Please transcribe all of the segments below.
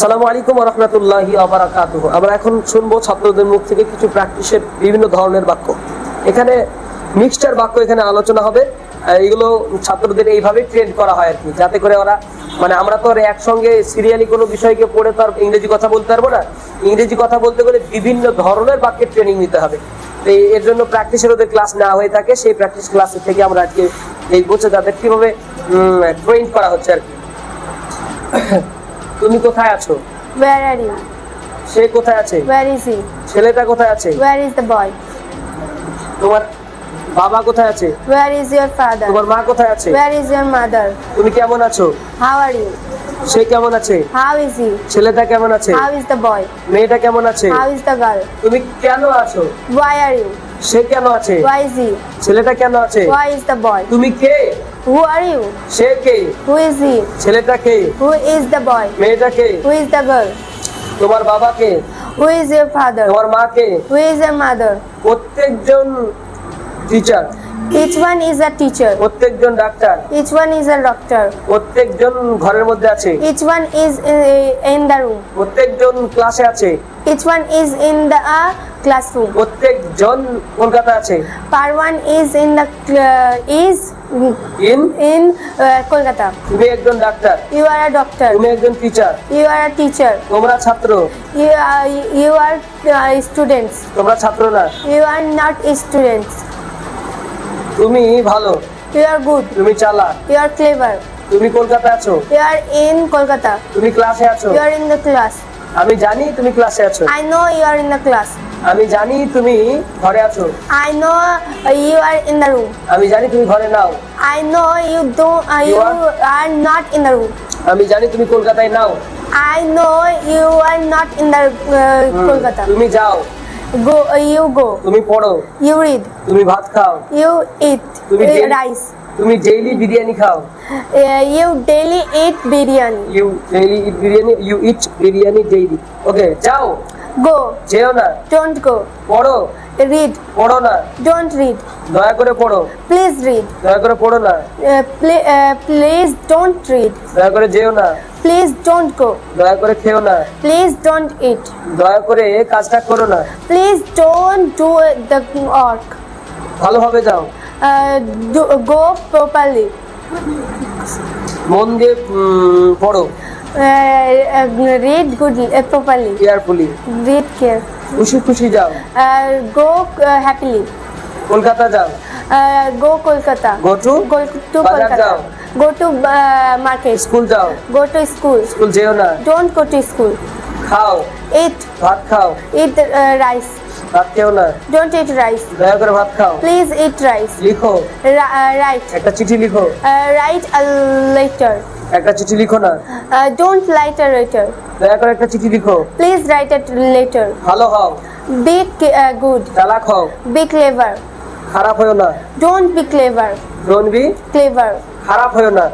সালামু আলাইকুম রহমতুল্লাহি আবরাকাতুহ আমরা এখন শুনব ছাত্রদের মুখ থেকে কিছু প্র্যাকটিসের বিভিন্ন ধরনের বাক্য। এখানে মিক্সচার বাক্য এখানে আলোচনা হবে। এগুলো ছাত্রদের এইভাবে ট্রেন করা হয় আর কি যাতে করে ওরা মানে আমরা তো আর একসঙ্গে সিরিয়ালি কোনো বিষয়কে পড়ে তো আর ইংরেজি কথা বলতে পারব না। ইংরেজি কথা বলতে গেলে বিভিন্ন ধরনের বাক্যের ট্রেনিং নিতে হবে। তো এর জন্য প্র্যাকটিসের ওদের ক্লাস নেওয়া হয়ে থাকে। সেই প্র্যাকটিস ক্লাসের থেকে আমরা আজকে এই বলছে তাদের কীভাবে ট্রেন করা হচ্ছে আর কি তুমি কোথায় আছো Where are you? সে কোথায় আছে Where is he? ছেলেটা কোথায় আছে Where is the boy? তোমার বাবা কোথায় আছে Where is your father? তোমার মা কোথায় আছে Where is your mother? তুমি কেমন আছো How are you? সে কেমন আছে How is he? ছেলেটা কেমন আছে How is the boy? মেয়েটা কেমন আছে How is the girl? তুমি কেন আছো Why are you? সে কেন আছে Why is he? ছেলেটা কেন আছে Why is the boy? তুমি কে Who are you? Say K Who is he? ছেলেটা কে Who is the boy? মেয়েটা কে Who is the girl? তোমার বাবা কে Who is your father? তোমার মা কে Who is your mother? প্রত্যেকজন teacher Each one is a teacher. প্রত্যেকজন doctor Each one is a doctor. প্রত্যেকজন ঘরের মধ্যে আছে Each one is uh, in the room. প্রত্যেকজন ক্লাসে আছে Each one is in the uh, classroom. প্রত্যেকজন কলকাতা আছে Per is in the uh, is in in uh, Kolkata. তুমি একজন doctor You are a doctor. তুমি একজন teacher You are a teacher. তোমরা ছাত্র You are you are uh, students. তোমরা ছাত্র না You are not students. তুমি ভালো You are good. তুমি চালা You are clever. তুমি কলকাতা আছো You are in Kolkata. তুমি ক্লাসে আছো You are in the class. আমি জানি তুমি ক্লাসে আছো I know you are in the class. আমি জানি তুমি ঘরে আছো I know uh, you are in the room. আমি জানি তুমি ঘরে নাও I know you don't. Uh, You you are- are not in the room. আমি জানি তুমি কলকাতায় নাও I know you are not in the uh, তুমি যাও. Uh, you go. তুমি পড়ো You read. তুমি ভাত খাও You eat তুমি uh, rice. তুমি ডেইলি বিরিয়ানি খাও Uh, you daily eat biryani. You daily eat biryani you eat biryani daily okay যাও Go. যেও না Don't go. পড়ো Read. পড়ো না Don't read. দয়া করে পড়ো Please read. দয়া করে পড়ো না Uh, uh, please don't read. দয়া করে যেও না Please don't go. দয়া করে খেও না Please don't eat. দয়া করে কাজটা করো না Please don't do the work. ভালোভাবে যাও Uh, go properly. মন দিয়ে পড়ো Uh, uh, read good uh, properly. Carefully Read care. খুশি খুশি যাও Uh, go uh, happily. Kolkata যাও Uh, go Kolkata. Go to Kolkata. যাও Go to uh, স্কুল যাও গো to school. স্কুল যেও না Don't go to school. খাও। Eat ভাত খাও। Eat rice don't eat rice দয়া করে ভাত খাও। প্লিজ ইট রাইস লিখো। রাইট একটা চিঠি লিখো। রাইট লেটার একটা চিঠি লিখো না। ডোন্ট লাইট আ লেটার দয়া করে একটা চিঠি লিখো। প্লিজ রাইট আ লেটার ভালো হও। বি গুড চালাক হও। বি ক্লেভার খারাপ হয় না। Don't be clever don't be clever খারাপ হয় না।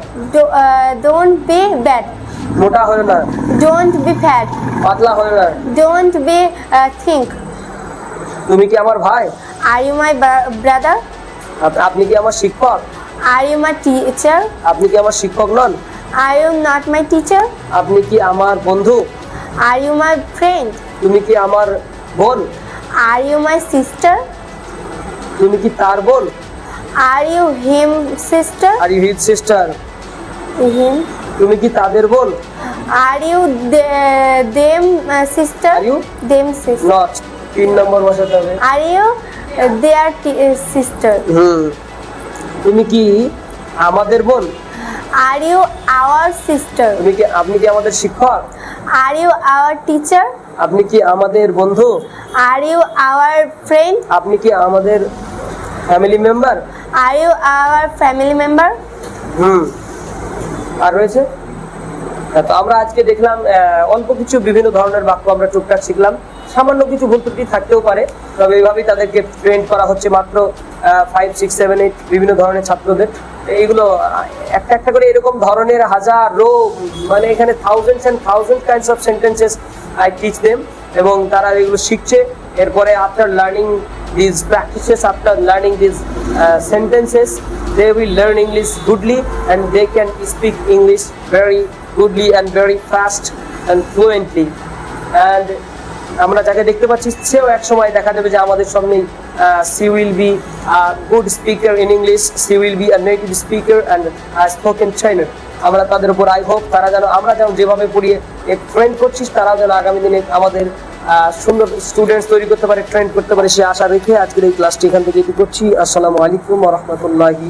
ডোন্ট বি ব্যাড মোটা হয়ে না? ডোন্ট বি ফ্যাট পাতলা হয়ে না? ডোন্ট বি থিংক তুমি কি আমার ভাই? আর ইউ মাই ব্রাদার আপনি কি আমার শিক্ষক? আর ইউ মাই টিচার আপনি কি আমার শিক্ষক নন? I you not my teacher আপনি কি আমার বন্ধু? আর ইউ মাই ফ্রেন্ড তুমি কি আমার বোন? আর ইউ মাই সিস্টার তুমি কি তার বোন? Are you him sister are you his sister him তুমি কি তাদের বল are you them sister you them sister not তিন নম্বর বসাতে হবে। Are you they are sister hmm. তুমি কি আমাদের বল আর ইউ আওয়ার সিস্টার তুমি কি আপনি কি আমাদের শিক্ষক? আর ইউ আওয়ার টিচার আপনি কি আমাদের বন্ধু? আর ইউ আওয়ার ফ্রেন্ড আপনি কি আমাদের family member are you our family member hmm. আর রয়েছে? তো আমরা আজকে দেখলাম অল্প কিছু বিভিন্ন ধরনের বাক্য আমরা টুকটাক শিখলাম। সামান্য কিছু ভুল ত্রুটি থাকতেও পারে, তবে এইভাবেই তাদেরকে ট্রেন করা হচ্ছে মাত্র ফাইভ সিক্স সেভেন এইট বিভিন্ন ধরনের ছাত্রদের। এইগুলো একটা একটা করে এরকম ধরনের হাজার রো মানে এখানে thousands and thousand kinds of sentences I teach them এবং তারা এগুলো শিখছে। এরপরে after learning this practices after learning this sentences they will learn English goodly and they can speak English very goodly and very fast and fluently. And আমরা যাকে দেখতে পাচ্ছি, সেও এক সময় দেখা যাবে যে আমাদের সামনে she will be good speaker in English she will be a native speaker and spoken trainer আমরা তাদের উপর আই হোপ তারা যেন, আমরা যেন যেভাবে পড়িয়ে ট্রেন করছিস তারাও যেন আগামী দিনে আমাদের সুন্দর স্টুডেন্টস তৈরি করতে পারে ট্রেন করতে পারে, সে আশা রেখে আজকের এই ক্লাসটি এখান থেকে করছি। আসসালামু আলাইকুম রহমতুল্লাহি